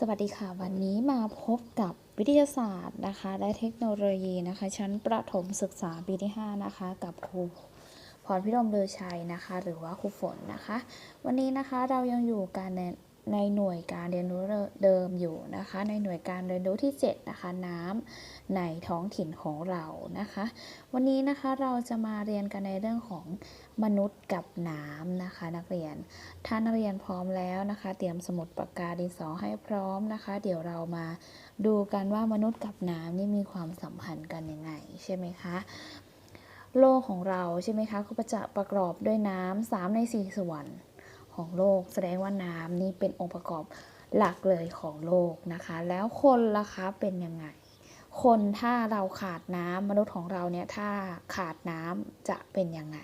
สวัสดีค่ะวันนี้มาพบกับวิทยาศาสตร์นะคะ และเทคโนโลยีนะคะ ชั้นประถมศึกษาปีที่ 5 นะคะ กับครูพรพิรมเลือชัยนะคะ หรือว่าครูฝนนะคะ วันนี้นะคะเรายังอยู่กันใน ในหน่วยการเรียนรู้เดิมอยู่นะคะ ในหน่วยการเรียนรู้ที่ 7 นะคะ น้ำในท้องถิ่นของเรานะคะ วันนี้นะคะเราจะมาเรียนกันในเรื่องของมนุษย์กับน้ำนะคะ นักเรียนถ้านักเรียนพร้อมแล้วนะคะ เตรียมสมุดปากกาดินสอให้พร้อมนะคะ เดี๋ยวเรามาดูกันว่ามนุษย์กับน้ำนี่มีความสัมพันธ์กันยังไงใช่ไหมคะโลกของเราใช่ไหมคะก็จะประกอบด้วยน้ำสามในสี่ส่วน ของโลก แสดงว่าน้ำนี่เป็นองค์ประกอบหลักเลยของโลกนะคะ แล้วคนล่ะคะเป็นยังไง คนถ้าเราขาดน้ำมนุษย์ของเราเนี่ยถ้าขาดน้ำจะเป็นยังไง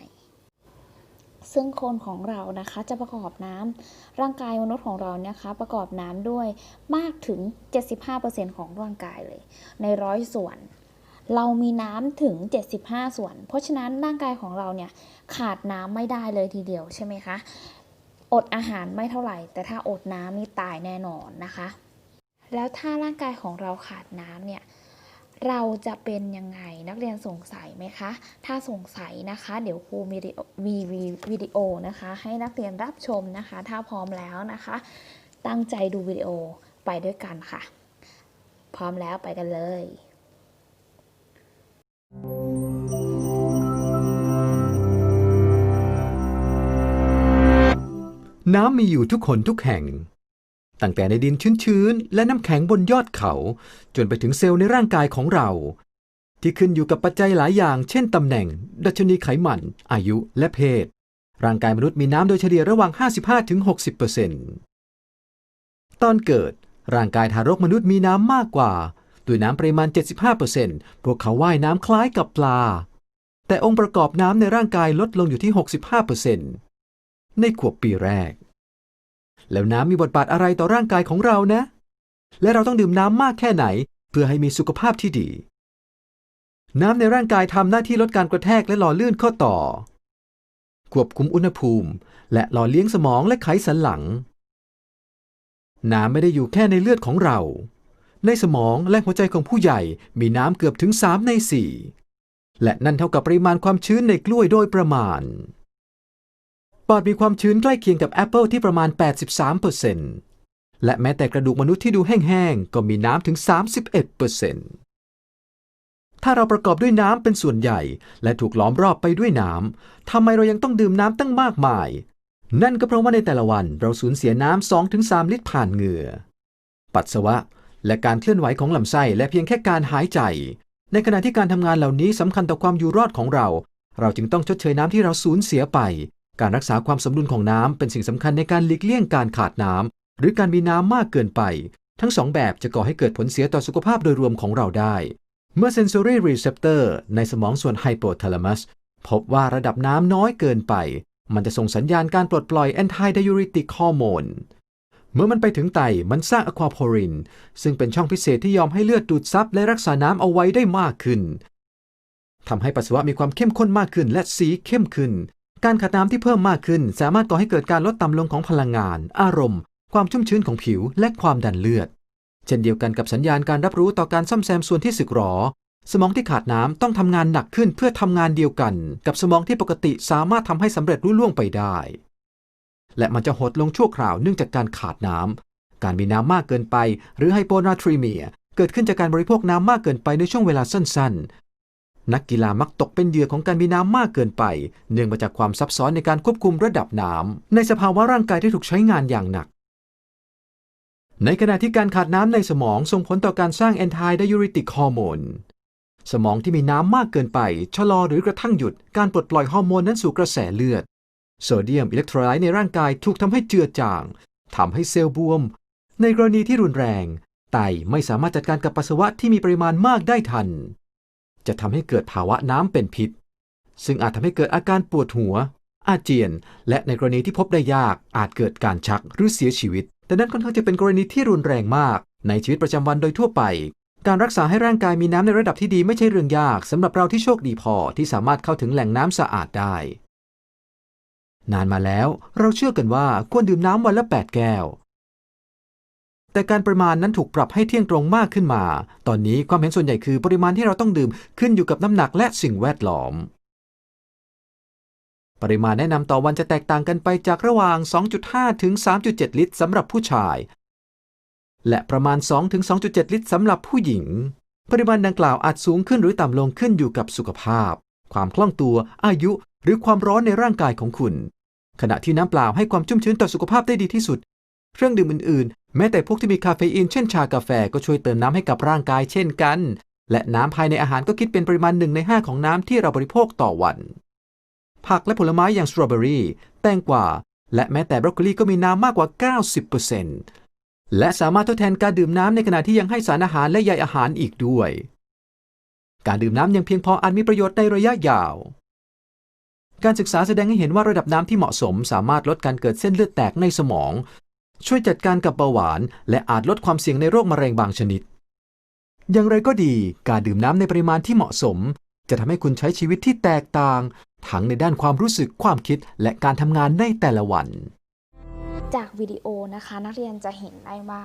ซึ่งคนของเรานะคะจะประกอบน้ำร่างกายมนุษย์ของเราเนี่ยคะประกอบน้ำด้วยมากถึง 75%ของร่างกายเลย ในร้อยส่วน เรามีน้ำถึง 75 ส่วน เพราะฉะนั้นร่างกายของเราเนี่ยขาดน้ำไม่ได้เลยทีเดียวใช่ไหมคะ อดอาหารไม่เท่าไหร่ แต่ถ้าอดน้ำนี่ตายแน่นอนนะคะ แล้วถ้าร่างกายของเราขาดน้ำเนี่ยเราจะเป็นยังไงนักเรียนสงสัยไหมคะ ถ้าสงสัยนะคะ เดี๋ยวครูมีวิดีโอมีวิดีโอนะคะ ให้นักเรียนรับชมนะคะ ถ้าพร้อมแล้วนะคะ ตั้งใจดูวิดีโอไปด้วยกันค่ะ พร้อมแล้วไปกันเลย น้ำมีอยู่ทุกคนทุกแห่ง ตั้งแต่ในดินชื้นๆ และน้ำแข็งบนยอดเขา จนไปถึงเซลล์ในร่างกายของเรา ที่ขึ้นอยู่กับปัจจัยหลายอย่าง เช่นตำแหน่ง ดัชนีไขมัน อายุและเพศ ร่างกายมนุษย์มีน้ำโดยเฉลี่ยระหว่าง 55-60%ตอนเกิด ร่างกายทารกมนุษย์มีน้ำมากกว่าด้วยน้ำปริมาณ 75%พวกเขาว่ายน้ำคล้ายกับปลา แต่องค์ประกอบน้ำในร่างกายลดลงอยู่ที่ 65% ในขวบปีแรก แล้วน้ำมีบทบาทอะไรต่อร่างกายของเรานะ และเราต้องดื่มน้ำมากแค่ไหน เพื่อให้มีสุขภาพที่ดี น้ำในร่างกายทำหน้าที่ลดการกระแทกและหล่อลื่นข้อต่อ ควบคุมอุณหภูมิ และหล่อเลี้ยงสมองและไขสันหลัง น้ำไม่ได้อยู่แค่ในเลือดของเรา ในสมองและหัวใจของผู้ใหญ่มีน้ำเกือบถึง 3 ใน 4 และนั่นเท่ากับปริมาณความชื้นในกล้วยโดยประมาณ ปอดมีความชื้นใกล้เคียงกับแอปเปิลที่ประมาณ 83%และแม้แต่กระดูกมนุษย์ที่ดูแห้งๆ ก็มีน้ำถึง 31%ถ้าเราประกอบด้วยน้ำเป็นส่วนใหญ่ และถูกล้อมรอบไปด้วยน้ำ ทำไมเรายังต้องดื่มน้ำตั้งมากมาย นั่นก็เพราะว่าในแต่ละวันเราสูญเสียน้ำ 2-3 ลิตรผ่านเหงื่อ ปัสสาวะ และการเคลื่อนไหวของลำไส้และเพียงแค่การหายใจ ในขณะที่การทำงานเหล่านี้สำคัญต่อความอยู่รอดของเรา เราจึงต้องชดเชยน้ำที่เราสูญเสียไป การรักษาความสมดุลของน้ำเป็นสิ่งสำคัญในการหลีกเลี่ยงการขาดน้ำหรือการมีน้ำมากเกินไป ทั้งสองแบบจะก่อให้เกิดผลเสียต่อสุขภาพโดยรวมของเราได้ เมื่อ sensory receptor ในสมองส่วน hypothalamus พบว่าระดับน้ำน้อยเกินไป มันจะส่งสัญญาณการปลดปล่อย antidiuretic hormone เมื่อมันไปถึงไตมันสร้างอะควาโพริน ซึ่งเป็นช่องพิเศษที่ยอมให้เลือดดูดซับและรักษาน้ำเอาไว้ได้มากขึ้นทำให้ปัสสาวะมีความเข้มข้นมากขึ้นและสีเข้มขึ้น การขาดน้ำที่เพิ่มมากขึ้น สามารถก่อให้เกิดการลดต่ำลงของพลังงาน อารมณ์ ความชุ่มชื้นของผิว และความดันเลือด เช่นเดียวกันกับสัญญาณการรับรู้ต่อการซ่อมแซมส่วนที่สึกหรอ สมองที่ขาดน้ำต้องทำงานหนักขึ้นเพื่อทำงานเดียวกัน กับสมองที่ปกติสามารถทำให้สำเร็จรุ่ล่วงไปได้ และมันจะหดลงชั่วคราวเนื่องจากการขาดน้ำการมีน้ำมากเกินไป หรือไฮโปนาทรีเมีย เกิดขึ้นจากการบริโภคน้ำมากเกินไปในช่วงเวลาสั้นๆ นักกีฬามักตกเป็นเหยื่อของการมีน้ำมากเกินไป เนื่องมาจากความซับซ้อนในการควบคุมระดับน้ำในสภาวะร่างกายที่ถูกใช้งานอย่างหนัก ในขณะที่การขาดน้ำในสมองส่งผลต่อการสร้าง antidiuretic hormone สมองที่มีน้ำมากเกินไป ชะลอหรือกระทั่งหยุดการปลดปล่อยฮอร์โมนนั้นสู่กระแสเลือด โซเดียมอิเล็กโทรไลต์ในร่างกายถูกทำให้เจือจางทำให้เซลล์บวม ในกรณีที่รุนแรง ไตไม่สามารถจัดการกับปัสสาวะที่มีปริมาณมากได้ทัน จะทำให้เกิดภาวะน้ำเป็นพิษ ซึ่งอาจทำให้เกิดอาการปวดหัว อาเจียน และในกรณีที่พบได้ยากอาจเกิดการชักหรือเสียชีวิต แต่นั่นค่อนข้างจะเป็นกรณีที่รุนแรงมาก ในชีวิตประจำวันโดยทั่วไป การรักษาให้ร่างกายมีน้ำในระดับที่ดีไม่ใช่เรื่องยากสำหรับเราที่โชคดีพอที่สามารถเข้าถึงแหล่งน้ำสะอาดได้ นานมาแล้ว เราเชื่อกันว่าควรดื่มน้ำวันละ 8 แก้ว แต่การปริมาณนั้นถูกปรับให้เที่ยงตรงมากขึ้นมา ตอนนี้ความเห็นส่วนใหญ่คือปริมาณที่เราต้องดื่มขึ้นอยู่กับน้ำหนักและสิ่งแวดล้อม ปริมาณแนะนำต่อวันจะแตกต่างกันไปจากระหว่าง 2.5 ถึง 3.7 ลิตรสำหรับผู้ชาย และประมาณ 2 ถึง 2.7 ลิตรสำหรับผู้หญิง ปริมาณดังกล่าวอาจสูงขึ้นหรือต่ำลงขึ้นอยู่กับสุขภาพ ความคล่องตัว อายุ หรือความร้อนในร่างกายของคุณ ขณะที่น้ำเปล่าให้ความชุ่มชื้นต่อสุขภาพได้ดีที่สุด เครื่องดื่มอื่นๆ แม้แต่พวกที่มีคาเฟอีนเช่นชากาแฟก็ช่วยเติมน้ำให้กับร่างกายเช่นกัน และน้ำภายในอาหารก็คิดเป็นปริมาณหนึ่งใน 5 ของน้ำที่เราบริโภคต่อวัน ผักและผลไม้อย่างสตรอเบอรี่แตงกวาและแม้แต่บรอกโคลีก็มีน้ำมากกว่า 90%และสามารถทดแทนการดื่มน้ำในขณะที่ยังให้สารอาหารและใยอาหารอีกด้วย การดื่มน้ำยังเพียงพออาจมีประโยชน์ในระยะยาวการศึกษาแสดงให้เห็นว่าระดับน้ำที่เหมาะสม สามารถลดการเกิดเส้นเลือดแตกในสมอง ช่วยจัดการกับเบาหวาน และอาจลดความเสี่ยงในโรคมะเร็งบางชนิด อย่างไรก็ดี การดื่มน้ำในปริมาณที่เหมาะสม จะทำให้คุณใช้ชีวิตที่แตกต่าง ทั้งในด้านความรู้สึกความคิดและการทำงานในแต่ละวัน จากวิดีโอนะคะนักเรียนจะเห็นได้ว่า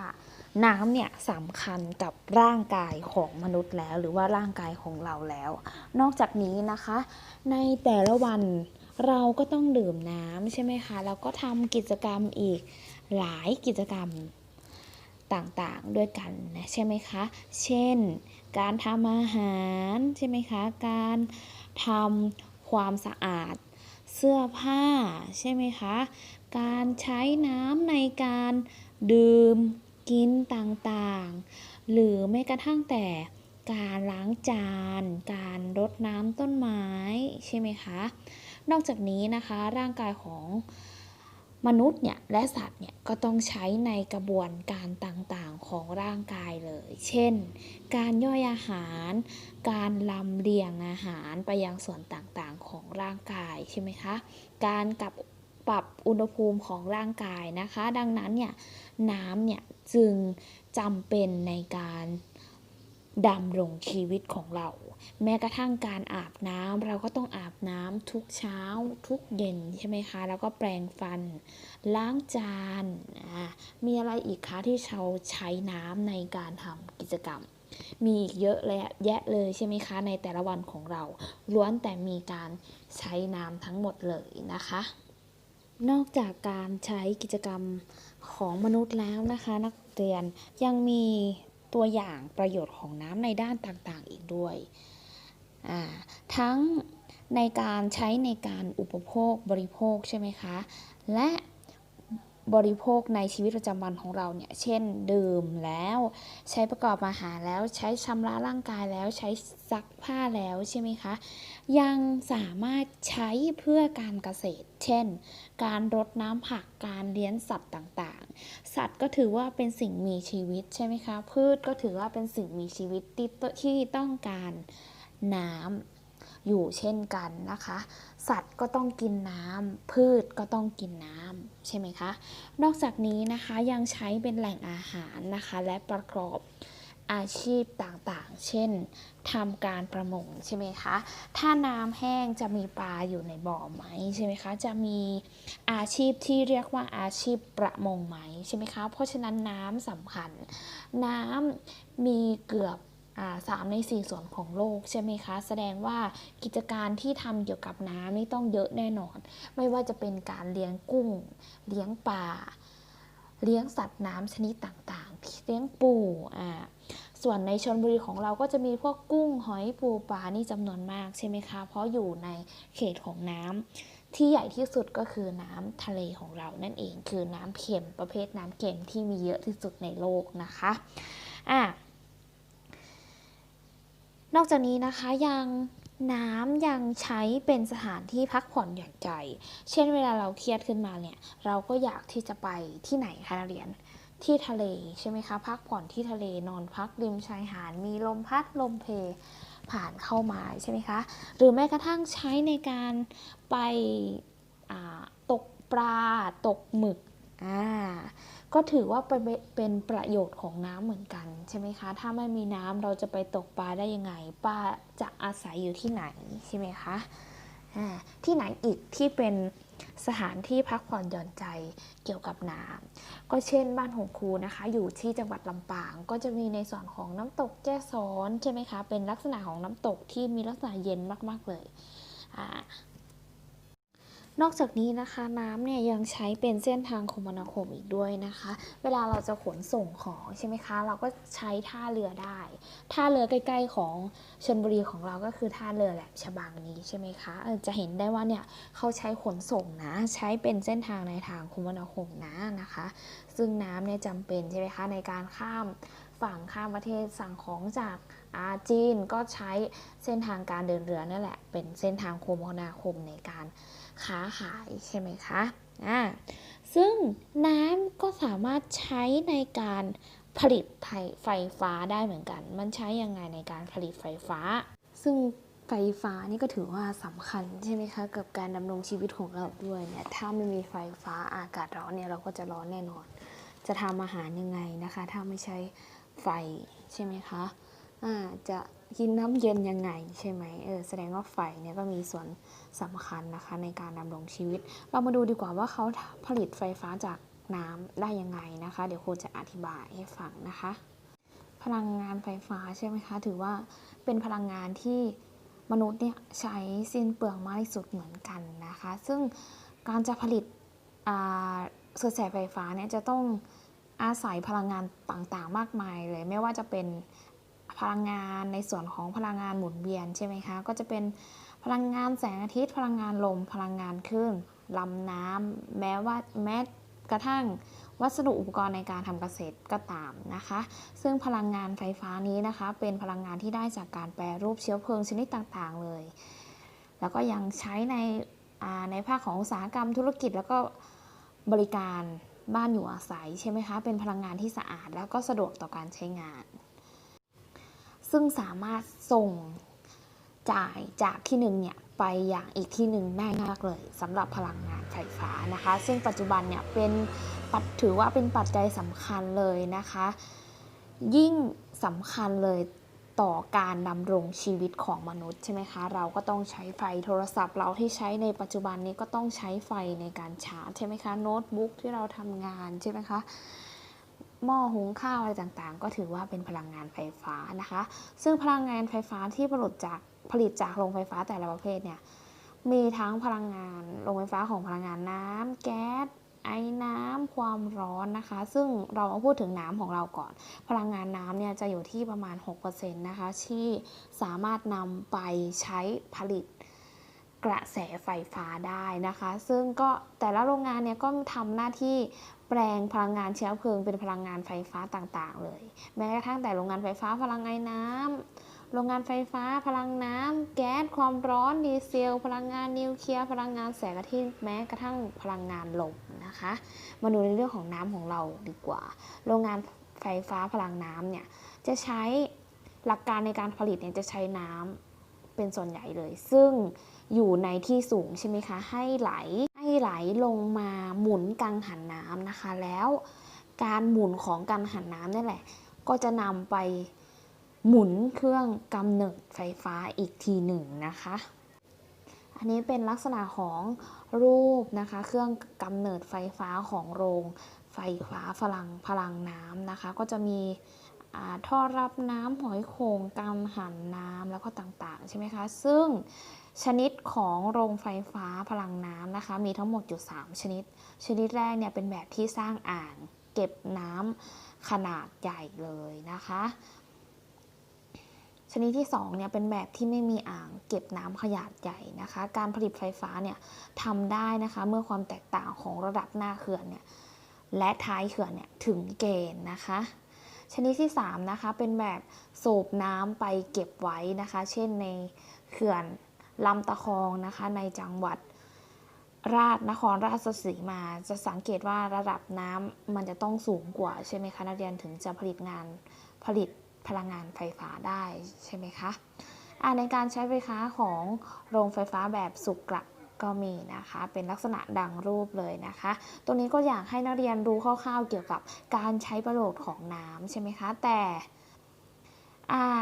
น้ำเนี่ยสำคัญกับร่างกายของมนุษย์แล้ว หรือว่าร่างกายของเราแล้ว นอกจากนี้นะคะ ในแต่ละวันเราก็ต้องดื่มน้ำใช่ไหมคะแล้วก็ทำกิจกรรมอีก หลายกิจกรรมต่างๆด้วยกันนะใช่ไหมคะ เช่น การทำอาหารใช่ไหมคะ การทำความสะอาดเสื้อผ้าใช่ไหมคะ การใช้น้ำในการดื่มกินต่างๆ หรือแม้กระทั่งแต่การล้างจาน การรดน้ำต้นไม้ใช่ไหมคะ นอกจากนี้นะคะร่างกายของ มนุษย์เนี่ยและสัตว์เนี่ยก็ต้องใช้ในกระบวนการต่างๆของร่างกายเลย เช่น การย่อยอาหาร การลำเลียงอาหารไปยังส่วนต่างๆของร่างกายใช่ไหมคะ การกับปรับอุณหภูมิของร่างกายนะคะ ดังนั้นเนี่ยน้ำเนี่ยจึงจำเป็นในการ ดำรงชีวิตของเรา แม้กระทั่งการอาบน้ำเราก็ต้องอาบน้ำทุกเช้าทุกเย็นใช่ไหมคะ แล้วก็แปรงฟัน ล้างจานอ่ามีอะไรอีกคะที่เราใช้น้ำในการทำกิจกรรม มีอีกเยอะเลยแยะเลยใช่ไหมคะ ในแต่ละวันของเราล้วนแต่มีการใช้น้ำทั้งหมดเลยนะคะ นอกจากการใช้กิจกรรมของมนุษย์แล้วนะคะ นักเรียนยังมี ตัวอย่างประโยชน์ของน้ำในด้านต่างๆ อีกด้วย ทั้งในการใช้ในการอุปโภคบริโภคใช่ไหมคะ และ บริโภคในชีวิตประจำวันของเราเนี่ย เช่น ดื่มแล้ว ใช้ประกอบอาหารแล้วใช้ชำระร่างกายแล้วใช้ซักผ้าแล้วใช่ไหมคะ ยังสามารถใช้เพื่อการเกษตร เช่น การรดน้ำผักการเลี้ยงสัตว์ต่างๆ สัตว์ก็ถือว่าเป็นสิ่งมีชีวิตใช่ไหมคะ พืชก็ถือว่าเป็นสิ่งมีชีวิตที่ที่ต้องการน้ำ อยู่เช่นกันนะคะ สัตว์ก็ต้องกินน้ำพืชก็ต้องกินน้ำใช่ไหมคะ นอกจากนี้นะคะยังใช้เป็นแหล่งอาหารนะคะ และประกอบอาชีพต่างๆ เช่นทำการประมงใช่ไหมคะ ถ้าน้ำแห้งจะมีปลาอยู่ในบ่อไหมใช่ไหมคะ จะมีอาชีพที่เรียกว่าอาชีพประมงไหมใช่ไหมคะ เพราะฉะนั้นน้ำสำคัญ น้ำมีเกือบ สามในสี่ส่วนของโลกใช่ไหมคะ แสดงว่ากิจการที่ทำเกี่ยวกับน้ำนี่ต้องเยอะแน่นอน ไม่ว่าจะเป็นการเลี้ยงกุ้ง เลี้ยงปลาเลี้ยงสัตว์น้ำชนิดต่างๆ เลี้ยงปูอ่าส่วนในชนบุรีของเราก็จะมีพวกกุ้งหอยปูปลานี่จำนวนมากใช่ไหมคะ เพราะอยู่ในเขตของน้ำที่ใหญ่ที่สุดก็คือน้ำทะเลของเรานั่นเองคือน้ำเค็มประเภทน้ำเค็มที่มีเยอะที่สุดในโลกนะคะอะ นอกจากนี้นะคะยังน้ำยังใช้เป็นสถานที่พักผ่อนหย่อนใจ เช่นเวลาเราเครียดขึ้นมาเนี่ย เราก็อยากที่จะไปที่ไหนคะนักเรียน ที่ทะเลใช่ไหมคะ พักผ่อนที่ทะเล นอนพักริมชายหาด มีลมพัดลมเพผ่านเข้ามาใช่ไหมคะ หรือแม้กระทั่งใช้ในการไปตกปลา ตกหมึก อ่า ก็ถือว่าเป็นเป็นประโยชน์ของน้ำเหมือนกันใช่ไหมคะ ถ้าไม่มีน้ำเราจะไปตกปลาได้ยังไงปลาจะอาศัยอยู่ที่ไหนใช่ไหมคะที่ไหนอีกที่เป็นสถานที่พักผ่อนหย่อนใจเกี่ยวกับน้ำก็เช่นบ้านของคูนะคะ อยู่ที่จังหวัดลำปาง ก็จะมีในส่วนของน้ำตกแจ้ซ้อนใช่ไหมคะ เป็นลักษณะของน้ำตกที่มีลักษณะเย็นมากๆเลย นอกจากนี้นะคะน้ำเนี่ยยังใช้เป็นเส้นทางคมนาคมอีกด้วยนะคะ เวลาเราจะขนส่งของใช่ไหมคะ เราก็ใช้ท่าเรือได้ ท่าเรือใกล้ ๆของชลบุรีของเราก็คือท่าเรือแหลมฉบังนี้ใช่ไหมคะจะเห็นได้ว่าเนี่ยเขาใช้ขนส่งนะใช้เป็นเส้นทางในทางคมนาคมนะนะคะ ซึ่งน้ำเนี่ยจำเป็นใช่ไหมคะในการข้ามฝั่งข้ามประเทศสั่งของจาก จีนก็ใช้เส้นทางการเดินเรือนั่นแหละ เป็นเส้นทางคมนาคมในการค้าขายใช่ไหมคะอ่าซึ่งน้ำก็สามารถใช้ในการผลิตไฟไฟฟ้าได้เหมือนกัน มันใช้ยังไงในการผลิตไฟฟ้า ซึ่งไฟฟ้านี่ก็ถือว่าสำคัญใช่ไหมคะ กับการดำรงชีวิตของเราด้วยเนี่ยถ้าไม่มีไฟฟ้าอากาศร้อนเนี่ยเราก็จะร้อนแน่นอน จะทำอาหารยังไงนะคะ ถ้าไม่ใช้ไฟใช่ไหมคะ จะกินน้ำเย็นยังไงใช่ไหมเออแสดงว่าไฟเนี่ยก็มีส่วนสำคัญนะคะในการดำรงชีวิต เรามาดูดีกว่าว่าเขาผลิตไฟฟ้าจากน้ำได้ยังไงนะคะ เดี๋ยวครูจะอธิบายให้ฟังนะคะ พลังงานไฟฟ้าใช่ไหมคะ ถือว่าเป็นพลังงานที่มนุษย์เนี่ยใช้สิ้นเปลืองมากที่สุดเหมือนกันนะคะ ซึ่งการจะผลิตอ่ากระแสไฟฟ้าเนี่ยจะต้องอาศัยพลังงานต่างๆ มากมายเลย ไม่ว่าจะเป็น พลังงานในส่วนของพลังงานหมุนเวียนใช่ไหมคะ ก็จะเป็นพลังงานแสงอาทิตย์ พลังงานลม พลังงานคลื่นลำน้ำแม้ว่าแม้กระทั่งวัสดุอุปกรณ์ในการทำเกษตรก็ตามนะคะ ซึ่งพลังงานไฟฟ้านี้นะคะ เป็นพลังงานที่ได้จากการแปรรูปเชื้อเพลิงชนิดต่างๆเลย แล้วก็ยังใช้ในในภาคของอุตสาหกรรมธุรกิจแล้วก็บริการบ้านอยู่อาศัยใช่ไหมคะ เป็นพลังงานที่สะอาดแล้วก็สะดวกต่อการใช้งาน ซึ่งสามารถส่งจ่ายจากที่หนึ่งเนี่ยไปอย่างอีกที่หนึ่งได้มากเลยสำหรับพลังงานไฟฟ้านะคะ ซึ่งปัจจุบันเนี่ยเป็นปัจถือว่าเป็นปัจจัยสำคัญเลยนะคะ ยิ่งสำคัญเลยต่อการดำรงชีวิตของมนุษย์ใช่ไหมคะ เราก็ต้องใช้ไฟโทรศัพท์ เราที่ใช้ในปัจจุบันนี้ก็ต้องใช้ไฟในการชาร์จใช่ไหมคะโน้ตบุ๊กที่เราทำงานใช่ไหมคะ หม้อหุงข้าวอะไรต่างๆ ก็ถือว่าเป็นพลังงานไฟฟ้านะคะ ซึ่งพลังงานไฟฟ้าที่ผลิตจากผลิตจากโรงไฟฟ้าแต่ละประเภทเนี่ยมีทั้งพลังงานโรงไฟฟ้าของพลังงานน้ำแก๊สไอ้น้ำความร้อนนะคะ ซึ่งเรามาพูดถึงน้ำของเราก่อน พลังงานน้ำเนี่ยจะอยู่ที่ประมาณ6%นะคะที่สามารถนำไปใช้ผลิต กระแสไฟฟ้าได้นะคะ ซึ่งก็แต่ละโรงงานเนี่ยก็ทำหน้าที่แปลงพลังงานเชื้อเพลิงเป็นพลังงานไฟฟ้าต่างๆ เลย แม้กระทั่งแต่โรงงานไฟฟ้าพลังงานน้ำโรงงานไฟฟ้าพลังน้ำแก๊สความร้อนดีเซล พลังงานนิวเคลียร์พลังงานแสงอาทิตย์แม้กระทั่งพลังงานลมนะคะ มาดูในเรื่องของน้ำของเราดีกว่า โรงงานไฟฟ้าพลังน้ำเนี่ยจะใช้หลักการในการผลิตเนี่ยจะใช้น้ำเป็นส่วนใหญ่เลย ซึ่ง อยู่ในที่สูงใช่ไหมคะ ให้ไหลให้ไหลลงมาหมุนกังหันน้ำนะคะ แล้วการหมุนของกังหันน้ำนี่แหละ ก็จะนำไปหมุนเครื่องกำเนิดไฟฟ้าอีกทีหนึ่งนะคะ อันนี้เป็นลักษณะของรูปนะคะ เครื่องกำเนิดไฟฟ้าของโรงไฟฟ้าพลังพลังน้ำนะคะ ก็จะมีท่อรับน้ำหอยโข่งกังหันน้ำแล้วก็ต่างๆ ใช่ไหมคะ ซึ่ง ชนิดของโรงไฟฟ้าพลังน้ำนะคะ มีทั้งหมดอยู่ 3 ชนิด ชนิดแรกเนี่ยเป็นแบบที่สร้างอ่างเก็บน้ำขนาดใหญ่เลยนะคะ ชนิดที่2เนี่ยเป็นแบบที่ไม่มีอ่างเก็บน้ำขนาดใหญ่นะคะ การผลิตไฟฟ้าเนี่ยทำได้นะคะเมื่อความแตกต่างของระดับหน้าเขื่อนเนี่ยและท้ายเขื่อนเนี่ยถึงเกณฑ์นะคะชนิดที่ 3 นะคะ เป็นแบบสูบน้ำไปเก็บไว้นะคะ เช่นในเขื่อน ลำตะคองนะคะในจังหวัดราชนครราชสีมาจะสังเกตว่าระดับน้ำมันจะต้องสูงกว่าใช่ไหมคะนักเรียนถึงจะผลิตงานผลิตพลังงานไฟฟ้าได้ใช่ไหมคะอ่าในการใช้ไฟฟ้าของโรงไฟฟ้าแบบสุกระก็มีนะคะเป็นลักษณะดังรูปเลยนะคะ ตรงนี้ก็อยากให้นักเรียนรู้คร่าวๆเกี่ยวกับการใช้ประโยชน์ของน้ำใช่ไหมคะแต่อ่า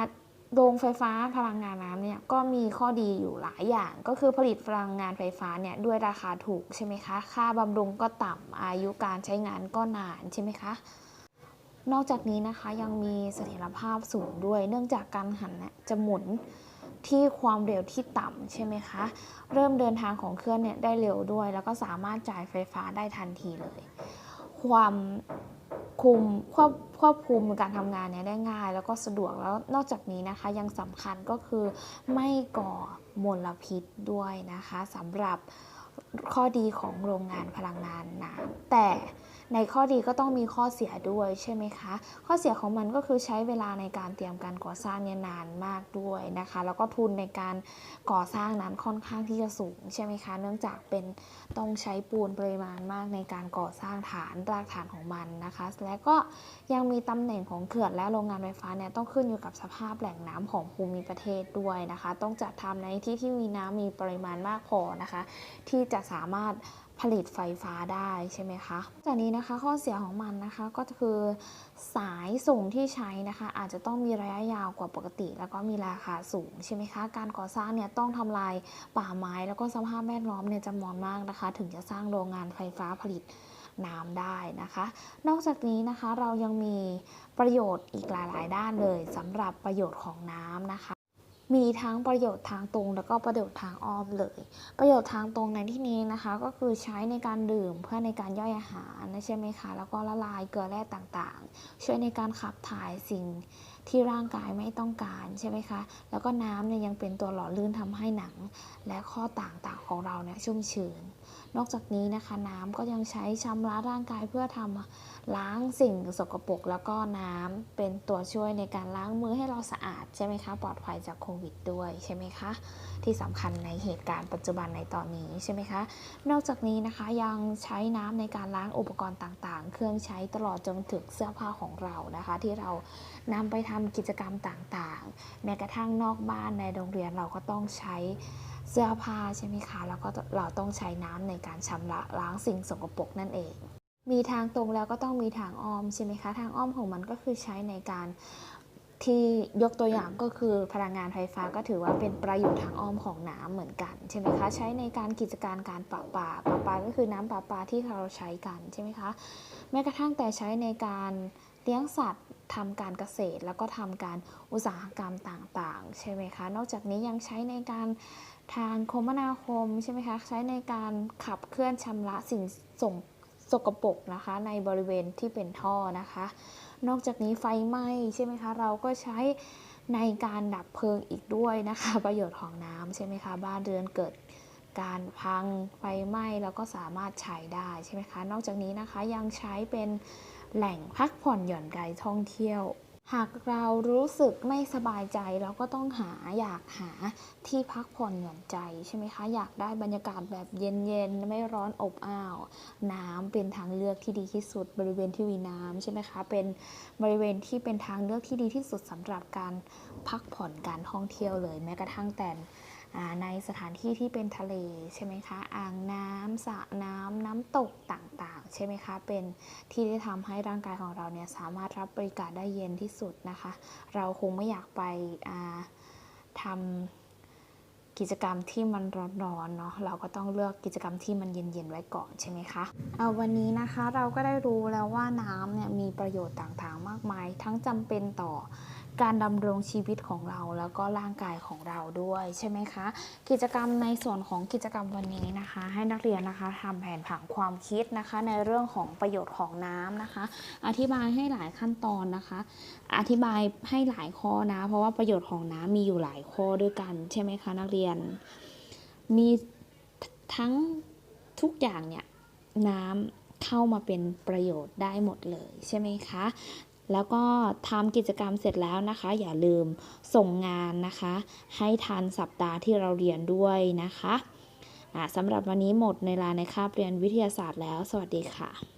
โรงไฟฟ้าพลังงานน้ำเนี่ยก็มีข้อดีอยู่หลายอย่าง ก็คือผลิตพลังงานไฟฟ้าเนี่ยด้วยราคาถูกใช่ไหมคะ ค่าบำรุงก็ต่ำอายุการใช้งานก็นานใช่ไหมคะนอกจากนี้นะคะยังมีเสถียรภาพสูงด้วย เนื่องจากการหันเนี่ยจะหมุนที่ความเร็วที่ต่ำใช่ไหมคะ เริ่มเดินทางของเครื่องเนี่ยได้เร็วด้วย แล้วก็สามารถจ่ายไฟฟ้าได้ทันทีเลย ความ คุมควบควบคุมการทำงานเนี่ยได้ง่าย แล้วก็สะดวกแล้วนอกจากนี้นะคะยังสำคัญก็คือไม่ก่อมลพิษด้วยนะคะสำหรับข้อดีของโรงงานพลังงานน้ำแต่ ในข้อดีก็ต้องมีข้อเสียด้วยใช่ไหมคะ ข้อเสียของมันก็คือใช้เวลาในการเตรียมการก่อสร้างเนี่ยนานมากด้วยนะคะ แล้วก็ทุนในการก่อสร้างนั้นค่อนข้างที่จะสูงใช่ไหมคะ เนื่องจากเป็นต้องใช้ปูนปริมาณมากในการก่อสร้างฐานรากฐานของมันนะคะ และก็ยังมีตำแหน่งของเขื่อนและโรงงานไฟฟ้าเนี่ยต้องขึ้นอยู่กับสภาพแหล่งน้ำของภูมิประเทศด้วยนะคะ ต้องจัดทำในที่ที่มีน้ำมีปริมาณมากพอนะคะ ที่จะสามารถ ผลิตไฟฟ้าได้ใช่ไหมคะจากนี้นะคะข้อเสียของมันนะคะก็คือสายส่งที่ใช้นะคะ อาจจะต้องมีระยะยาวกว่าปกติ แล้วก็มีราคาสูงใช่ไหมคะการก่อสร้างเนี่ยต้องทำลายป่าไม้ แล้วก็สภาพแวดล้อมเนี่ยจำนวนมากนะคะ ถึงจะสร้างโรงงานไฟฟ้าผลิตน้ำได้นะคะ นอกจากนี้นะคะเรายังมีประโยชน์อีกหลาย ๆ ด้านเลยสำหรับประโยชน์ของน้ำนะคะ มีทั้งประโยชน์ทางตรง แล้วก็ประโยชน์ทางอ้อมเลย ประโยชน์ทางตรงในที่นี้นะคะ ก็คือใช้ในการดื่มเพื่อในการย่อยอาหารนะใช่ไหมคะแล้วก็ละลายเกลือแร่ต่างๆ ช่วยในการขับถ่ายสิ่งที่ร่างกายไม่ต้องการใช่ไหมคะ แล้วก็น้ำเนี่ยยังเป็นตัวหล่อลื่นทำให้หนัง และข้อต่างๆของเราเนี่ยชุ่มชื้น นอกจากนี้นะคะ น้ำก็ยังใช้ชำระร่างกายเพื่อทำ ล้างสิ่งสกปรกแล้วก็น้ำเป็นตัวช่วยในการล้างมือให้เราสะอาดใช่ไหมคะ ปลอดภัยจากโควิดด้วยใช่ไหมคะ ที่สำคัญในเหตุการณ์ปัจจุบันในตอนนี้ใช่ไหมคะ นอกจากนี้นะคะยังใช้น้ำในการล้างอุปกรณ์ต่างๆ เครื่องใช้ตลอดจนถึงเสื้อผ้าของเรานะคะ ที่เรานำไปทำกิจกรรมต่างๆ แม้กระทั่งนอกบ้านในโรงเรียนเราก็ต้องใช้เสื้อผ้าใช่ไหมคะ แล้วก็เราต้องใช้น้ำในการชำระล้างสิ่งสกปรกนั่นเอง มีทางตรงแล้วก็ต้องมีทางอ้อมใช่ไหมคะ ทางอ้อมของมันก็คือใช้ในการที่ยกตัวอย่างก็คือพลังงานไฟฟ้าก็ถือว่าเป็นประโยชน์ทางอ้อมของน้ำเหมือนกันใช่ไหมคะใช้ในการกิจการการประปาประปาก็คือน้ำประปาที่เราใช้กันใช่ไหมคะแม้กระทั่งแต่ใช้ในการเลี้ยงสัตว์ทำการเกษตร แล้วก็ทำการอุตสาหกรรมต่างๆ ใช่ไหมคะ นอกจากนี้ยังใช้ในการทางคมนาคมใช่ไหมคะ ใช้ในการขับเคลื่อนชำระสิ่งส่ง สกปรกนะคะ ในบริเวณที่เป็นท่อนะคะ นอกจากนี้ไฟไหม้ใช่ไหมคะเราก็ใช้ในการดับเพลิงอีกด้วยนะคะ ประโยชน์ของน้ำใช่ไหมคะบ้านเรือนเกิดการพังไฟไหม้เราก็สามารถใช้ได้ใช่ไหมคะ นอกจากนี้นะคะยังใช้เป็นแหล่งพักผ่อนหย่อนใจท่องเที่ยว หากเรารู้สึกไม่สบายใจเราก็ต้องหาอยากหาที่พักผ่อนหย่อนใจใช่ไหมคะ อยากได้บรรยากาศแบบเย็นๆ ไม่ร้อนอบอ้าว น้ำเป็นทางเลือกที่ดีที่สุด บริเวณที่มีน้ำใช่ไหมคะเป็นบริเวณที่เป็นทางเลือกที่ดีที่สุดสำหรับการพักผ่อนการท่องเที่ยวเลยแม้กระทั่งแต่ ในสถานที่ที่เป็นทะเลใช่ไหมคะ อ่างน้ำสระน้ำน้ำตกต่างๆ ใช่ไหมคะ เป็นที่ที่ทำให้ร่างกายของเราเนี่ยสามารถรับบริการได้เย็นที่สุดนะคะ เราคงไม่อยากไปอ่าทำกิจกรรมที่มันร้อนๆเนาะเราก็ต้องเลือกกิจกรรมที่มันเย็นๆไว้ก่อนใช่ไหมคะเอาวันนี้นะคะเราก็ได้รู้แล้วว่าน้ำเนี่ยมีประโยชน์ต่างๆมากมาย ทั้งจำเป็นต่อ การดำรงชีวิตของเราแล้วก็ร่างกายของเราด้วยใช่ไหมคะ กิจกรรมในส่วนของกิจกรรมวันนี้นะคะ ให้นักเรียนนะคะทำแผนผังความคิดนะคะ ในเรื่องของประโยชน์ของน้ำนะคะ อธิบายให้หลายขั้นตอนนะคะ อธิบายให้หลายข้อนะ เพราะว่าประโยชน์ของน้ำมีอยู่หลายข้อด้วยกันใช่ไหมคะนักเรียน มีทั้งทุกอย่างเนี่ยน้ำเข้ามาเป็นประโยชน์ได้หมดเลยใช่ไหมคะ แล้วก็ทำกิจกรรมเสร็จแล้วนะคะ อย่าลืมส่งงานนะคะ ให้ทันสัปดาห์ที่เราเรียนด้วยนะคะสำหรับวันนี้หมดในลาในคาบเรียนวิทยาศาสตร์แล้ว สวัสดีค่ะ